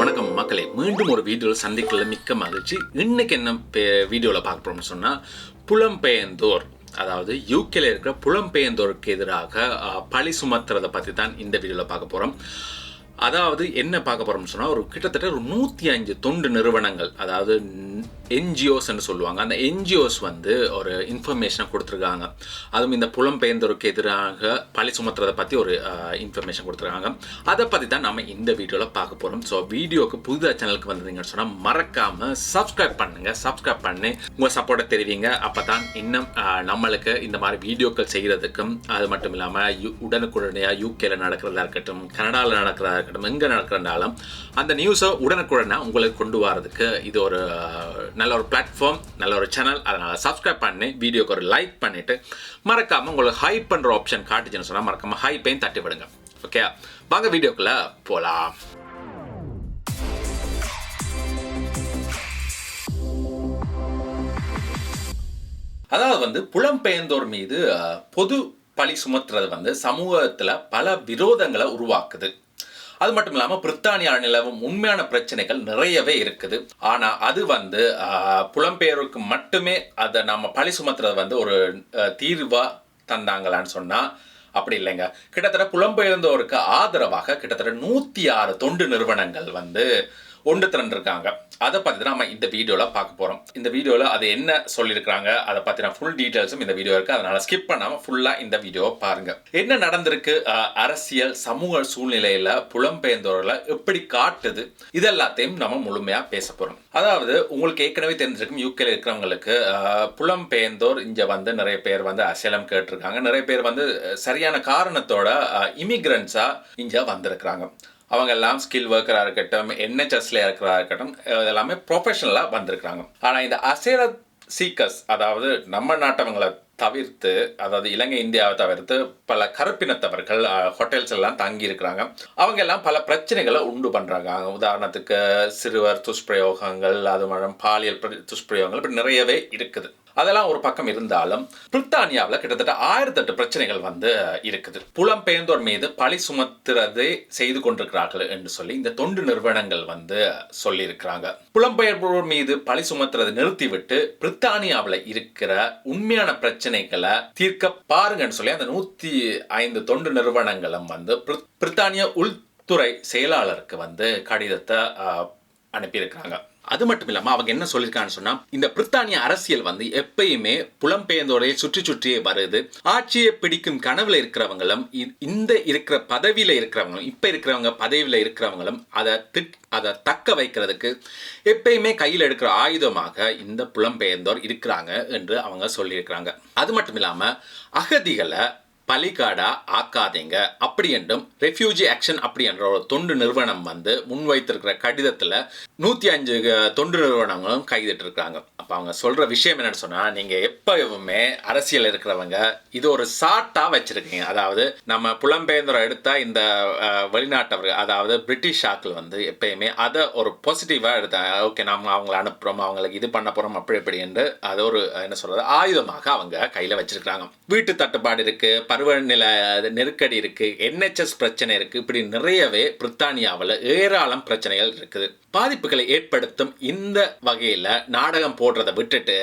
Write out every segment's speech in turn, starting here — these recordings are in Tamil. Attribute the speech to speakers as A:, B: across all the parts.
A: வணக்கம் மக்களே. மீண்டும் ஒரு வீடியோவில் சந்திக்கல மிக்க மகிழ்ச்சி. இன்னைக்கு என்ன வீடியோவில் பார்க்க போறோம்னு சொன்னால் புலம்பெயர்ந்தோர் அதாவது யூகேல இருக்கிற புலம்பெயர்ந்தோருக்கு எதிராக பழி சுமத்துறதை பற்றி தான் இந்த வீடியோவில் பார்க்க போகிறோம் அதாவது என்ன பார்க்க போறோம்னு சொன்னால் ஒரு கிட்டத்தட்ட ஒரு நூற்றி அஞ்சு தொண்டு நிறுவனங்கள் அதாவது என்ஜிஓஸ்ன்னு சொல்லுவாங்க. அந்த என்ஜிஓஸ் வந்து ஒரு இன்ஃபர்மேஷனை கொடுத்துருக்காங்க. அதுவும் இந்த புலம்பெயர்ந்தோருக்கு எதிராக பழி சுமத்துறதை பற்றி ஒரு இன்ஃபர்மேஷன் கொடுத்துருக்காங்க. அதை பற்றி தான் நம்ம இந்த வீடியோவில் பார்க்க போகிறோம் ஸோ வீடியோக்கு புதுதாக சேனலுக்கு வந்தீங்கன்னு சொன்னால் மறக்காமல் சப்ஸ்கிரைப் பண்ணுங்கள் சப்ஸ்கிரைப் பண்ணி உங்கள் சப்போர்ட்டை தெரிவிங்க. அப்போ தான் இன்னும் நம்மளுக்கு இந்த மாதிரி வீடியோக்கள் செய்கிறதுக்கும் அது மட்டும் இல்லாமல் யூ உடனுக்குடனேயாக யூகேல நடக்கிறதா இருக்கட்டும் கனடாவில் நடக்கிறதா இருக்கட்டும் எங்கே நடக்கிறனாலும் அந்த நியூஸை உடனுக்குடனே உங்களுக்கு கொண்டு வரதுக்கு இது ஒரு நல்ல ஒரு பிளாட்ஃபார்ம் நல்ல ஒரு சேனல் அதனால் சப்ஸ்கிரைப் பண்ணி வீடியோக்கு ஒரு லைக் பண்ணிவிட்டு மறக்காமல் உங்களுக்கு ஹை பண்ணுற ஆப்ஷன் காட்டுச்சுன்னு சொன்னால் மறக்காமல் ஹை பெயின் தட்டி விடுங்க. ஓகே வாங்க வீடியோக்குள்ளே போகலாம் அதாவது வந்து புலம்பெயர்ந்தோர் மீது பொது பழி சுமத்துறது வந்து சமூகத்தில் பல விரோதங்களை உருவாக்குது. அது மட்டும் இல்லாமல் பிரித்தானியாவில் நிலவும் உண்மையான பிரச்சனைகள் நிறையவே இருக்குது. ஆனால் அது வந்து புலம்பெயர்வுக்கு மட்டுமே அதை நம்ம பழி சுமத்துறது வந்து ஒரு தீர்வாக தந்தாங்களான்னு சொன்னால் அப்படி இல்லைங்க. கிட்டத்தட்ட புலம்பெயர்ந்தோருக்கு ஆதரவாக கிட்டத்தட்ட நூற்றி ஆறு தொண்டு நிறுவனங்கள் வந்து ஒன்று திரண்டிருக்காங்க அதை பற்றி தான் நம்ம இந்த வீடியோவில் பார்க்க போகிறோம் இந்த வீடியோவில் அது என்ன சொல்லியிருக்காங்க அதை பற்றின ஃபுல் டீட்டெயில்ஸும் இந்த வீடியோ இருக்குது அதனால் ஸ்கிப் பண்ணாமல் ஃபுல்லாக இந்த வீடியோவை பாருங்கள் என்ன நடந்திருக்கு அரசியல் சமூக சூழ்நிலையில் புலம்பெயர்ந்தோர்களை எப்படி காட்டுது இதெல்லாத்தையும் நம்ம முழுமையாக பேச போகிறோம் அதாவது உங்களுக்கு ஏற்கனவே தெரிஞ்சிருக்கும் யூகேல இருக்கிறவங்களுக்கு புலம்பெயர்ந்தோர் இங்கே வந்து நிறைய பேர் வந்து அசலம் கேட்டிருக்காங்க. நிறைய பேர் வந்து சரியான காரணத்தோட இமிக்ரன்ஸாக இங்கே வந்திருக்கிறாங்க. அவங்க எல்லாம் ஸ்கில் ஒர்க்கராக இருக்கட்டும் என்ஹெச்எஸ்ல இருக்கிறதா இருக்கட்டும் இதெல்லாமே எல்லாமே ப்ரொஃபஷனலாக வந்திருக்கிறாங்க. ஆனால் இந்த அசேர சீக்கர்ஸ் அதாவது நம்ம நாட்டவங்களை தவிர்த்து அதாவது இலங்கை இந்தியாவை தவிர்த்து பல கருப்பினத்தவர்கள் ஹோட்டல்ஸ் எல்லாம் தங்கி இருக்கிறாங்க. அவங்க எல்லாம் பல பிரச்சனைகளை உண்டு பண்ணுறாங்க உதாரணத்துக்கு சிறுவர் துஷ்பிரயோகங்கள் அது மாதிரி பாலியல் துஷ்பிரயோகங்கள் இப்படி நிறையவே இருக்குது. அதெல்லாம் ஒரு பக்கம் இருந்தாலும் பிரித்தானியாவில் கிட்டத்தட்ட ஆயிரத்தெட்டு பிரச்சனைகள் வந்து இருக்குது. புலம்பெயர்ந்தோர் மீது பழி சுமத்துறதை செய்து கொண்டிருக்கிறார்கள் என்று சொல்லி இந்த தொண்டு நிறுவனங்கள் வந்து சொல்லியிருக்கிறாங்க. புலம்பெயர்வோர் மீது பழி சுமத்துறதை நிறுத்திவிட்டு பிரித்தானியாவில் இருக்கிற உண்மையான பிரச்சனைகளை தீர்க்க பாருங்கன்னு சொல்லி அந்த நூற்றி ஐந்து தொண்டு நிறுவனங்களும் வந்து பிரித்தானிய உள்துறை செயலாளருக்கு வந்து கடிதத்தை அனுப்பியிருக்கிறாங்க. அது மட்டும் இல்லாமல் அவங்க என்ன சொல்லியிருக்கான்னு சொன்னால் இந்த பிரித்தானிய அரசியல் வந்து எப்பயுமே புலம்பெயர்ந்தோரை சுற்றி சுற்றியே வருது. ஆட்சியை பிடிக்கும் கனவுல இருக்கிறவங்களும் இ- இந்த இருக்கிற பதவியில இருக்கிறவங்களும் இப்போ இருக்கிறவங்க பதவியில இருக்கிறவங்களும் அதை திட் அதை தக்க வைக்கிறதுக்கு எப்பயுமே கையில் எடுக்கிற ஆயுதமாக இந்த புலம்பெயர்ந்தோர் இருக்கிறாங்க என்று அவங்க சொல்லியிருக்கிறாங்க. அது மட்டும் இல்லாம அகதிகளை பலிகாடா ஆக்காதீங்க. அப்படி என்றும் ரெஃப்யூஜி ஆக்ஷன் அப்படி என்ற ஒரு தொண்டு நிறுவனம் வந்து முன்வைத்திருக்கிற கடிதத்தில் நூற்றி அஞ்சு தொண்டு நிறுவனங்களும் கைதிட்டு இருக்காங்க அப்போ அவங்க சொல்கிற விஷயம் என்னென்னு சொன்னால் நீங்கள் எப்பவுமே அரசியல் இருக்கிறவங்க இது ஒரு சாட்டாக வச்சுருக்கீங்க. அதாவது நம்ம புலம்பெயர்ந்தோரை எடுத்தால் இந்த வெளிநாட்டவர்கள் அதாவது பிரிட்டிஷ் ஆக்கள் வந்து எப்பயுமே அதை ஒரு பாசிட்டிவாக எடுத்தாங்க ஓகே நம்ம அவங்கள அனுப்புகிறோம் அவங்களுக்கு இது பண்ண போகிறோம் அப்படி இப்படி என்று அது ஒரு என்ன சொல்கிறது ஆயுதமாக அவங்க கையில் வச்சுருக்காங்க வீட்டு தட்டுப்பாடு இருக்கு பருவநிலை நெருக்கடி இருக்கு என்ஹெச்எஸ் பிரச்சனை இருக்கு இப்படி நிறையவே பிரித்தானியாவில் ஏராளம் பிரச்சனைகள் இருக்குது. பாதிப்புகளை ஏற்படுத்தும் இந்த வகையில் நாடகம் போடுறதை விட்டுட்டு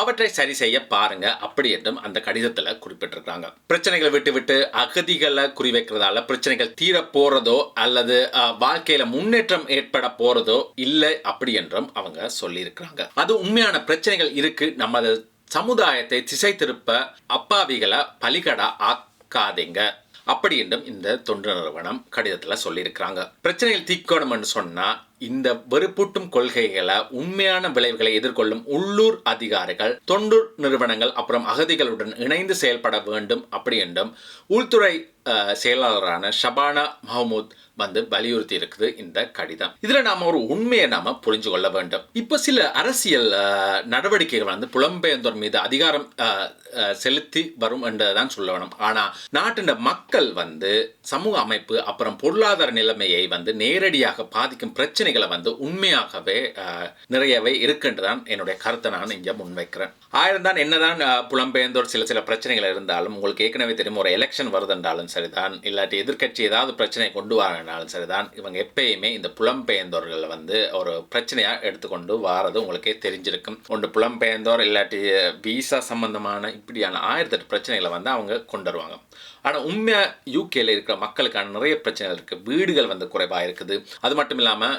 A: அவற்றை சரி செய்ய பாருங்க அப்படி என்றும் அந்த கடிதத்தில் குறிப்பிட்டிருக்காங்க பிரச்சனைகளை விட்டு விட்டு அகதிகளை குறிவைக்கிறதால பிரச்சனைகள் தீர போறதோ அல்லது வாழ்க்கையில முன்னேற்றம் ஏற்பட போறதோ இல்லை அப்படி என்றும் அவங்க சொல்லியிருக்கிறாங்க. அது உண்மையான பிரச்சனைகள் இருக்கு நம்ம அதை சமுதாயத்தை திசை திருப்ப அப்பாவிகளை பலிகடா ஆக்காதீங்க. அப்படி என்றும் இந்த தொண்டு நிறுவனம் கடிதத்தில் சொல்லியிருக்கிறாங்க. பிரச்சனையில் தீக்கணும்னு சொன்னால் இந்த வெறுப்பூட்டும் கொள்கைகளை உண்மையான விளைவுகளை எதிர்கொள்ளும் உள்ளூர் அதிகாரிகள் தொண்டு நிறுவனங்கள் அப்புறம் அகதிகளுடன் இணைந்து செயல்பட வேண்டும் அப்படி என்றும் உள்துறை செயலாளரான ஷபானா மஹமூத் வந்து வலியுறுத்தி இருக்குது இந்த கடிதம். இதுல நாம ஒரு உண்மையை நாம புரிஞ்சு கொள்ள வேண்டும். இப்ப சில அரசியல் நடவடிக்கைகள் வந்து புலம்பெயர்ந்தோர் மீது அதிகாரம் அஹ், செலுத்தி வரும் என்றுதான் சொல்ல வேணும். ஆனா நாட்டின் மக்கள் வந்து சமூக அமைப்பு அப்புறம் பொருளாதார நிலைமையை வந்து நேரடியாக பாதிக்கும் பிரச்சனை பிரச்சனைகளை வந்து உண்மையாகவே நிறையவே நிறையவே இருக்குன்றதான் என்னுடைய கருத்தை நான் இங்கே முன்வைக்கிறேன். ஆயிரம் தான் என்னதான் புலம்பெயர்ந்தோர் சில சில பிரச்சனைகள் இருந்தாலும் உங்களுக்கு ஏற்கனவே தெரியும் ஒரு எலெக்ஷன் வருதுன்றாலும் சரிதான். இல்லாட்டி எதிர்கட்சி ஏதாவது பிரச்சனை கொண்டு வரனாலும் சரிதான். இவங்க எப்பயுமே இந்த புலம்பெயர்ந்தோர்கள் வந்து ஒரு பிரச்சனையா எடுத்துக்கொண்டு வாரது உங்களுக்கே தெரிஞ்சிருக்கும். ஒன்று புலம்பெயர்ந்தோர் இல்லாட்டி விசா சம்பந்தமான இப்படியான ஆயிரத்தெட்டு பிரச்சனைகளை வந்து அவங்க கொண்டு வருவாங்க. ஆனால் உண்மையாக யூகேல இருக்கிற மக்களுக்கான நிறைய பிரச்சனைகள் இருக்குது வீடுகள் வந்து குறைவாக இருக்குது. அது மட்டும் இல்லாமல்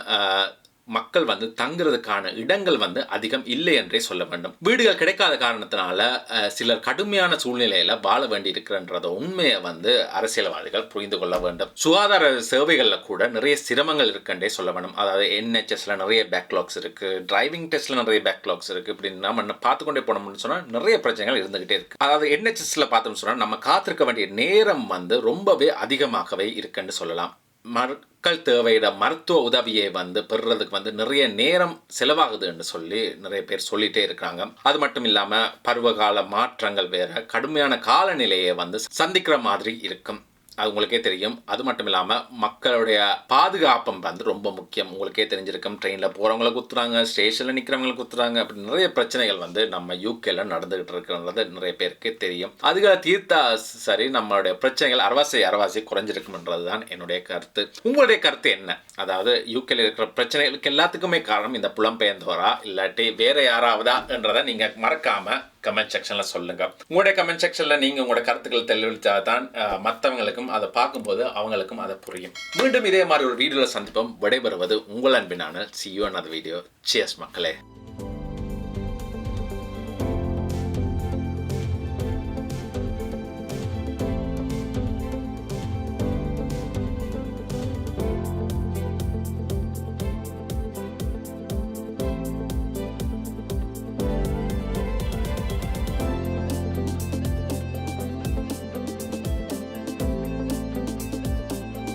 A: மக்கள் வந்து தங்குறதுக்கான இடங்கள் வந்து அதிகம் இல்லை என்றே சொல்ல வேண்டும். வீடுகள் கிடைக்காத காரணத்தினால சிலர் கடுமையான சூழ்நிலையில வாழ வேண்டி இருக்கிறன்றதை உண்மையை வந்து அரசியல்வாதிகள் புரிந்து கொள்ள வேண்டும். சுகாதார சேவைகளில் கூட நிறைய சிரமங்கள் இருக்குன்றே சொல்ல வேண்டும். அதாவது என்ஹெச்எஸ்ல நிறைய பேக்லாக்ஸ் இருக்கு டிரைவிங் டெஸ்ட்ல நிறைய பேக்லாக்ஸ் இருக்கு. இப்படின்னு நம்ம பார்த்து கொண்டே போனோம்னு சொன்னா நிறைய பிரச்சனைகள் இருந்துகிட்டே இருக்கு. அதாவது என்ஹெச்எஸ்ல பார்த்தோம்னு சொன்னா நம்ம காத்திருக்க வேண்டிய நேரம் வந்து ரொம்பவே அதிகமாகவே இருக்குன்னு சொல்லலாம். மக்கள் தேவையிட மருத்துவ உதவியை வந்து பெறுறதுக்கு வந்து நிறைய நேரம் செலவாகுதுன்னு சொல்லி நிறைய பேர் சொல்லிட்டே இருக்கிறாங்க. அது மட்டும் இல்லாமல் பருவகால மாற்றங்கள் வேற கடுமையான காலநிலையை வந்து சந்திக்கிற மாதிரி இருக்கும். அது உங்களுக்கே தெரியும். அது மட்டும் இல்லாமல் மக்களுடைய பாதுகாப்பம் வந்து ரொம்ப முக்கியம். உங்களுக்கே தெரிஞ்சிருக்கும். ட்ரெயினில் போகிறவங்களை குத்துறாங்க ஸ்டேஷனில் நிற்கிறவங்களை குத்துறாங்க. அப்படி நிறைய பிரச்சனைகள் வந்து நம்ம யூகேல நடந்துகிட்டு இருக்கிறது நிறைய பேருக்கு தெரியும். அதுக்காக தீர்த்தா சரி நம்மளுடைய பிரச்சனைகள் அரவாசி அரவாசி குறைஞ்சிருக்கும்ன்றது தான் என்னுடைய கருத்து. உங்களுடைய கருத்து என்ன? அதாவது யூகேல இருக்கிற பிரச்சனைகளுக்கு எல்லாத்துக்குமே காரணம் இந்த புலம்பெயர்ந்தோரா இல்லாட்டி வேற யாராவதா என்றதை நீங்கள் மறக்காமல் கமெண்ட் செக்ஷனில் சொல்லுங்க. உங்களுடைய கமெண்ட் செக்ஷனில் நீங்கள் உங்களோட கருத்துக்கள் தெளிவிச்சா தான் மற்றவங்களுக்கும் அதை பார்க்கும்போது அவங்களுக்கும் அதை புரியும். மீண்டும் இதே மாதிரி ஒரு வீடியோவில் சந்திப்போம். விடைபெறுவது உங்கள் அன்பினான சியூ another வீடியோ சியஸ் மக்களே.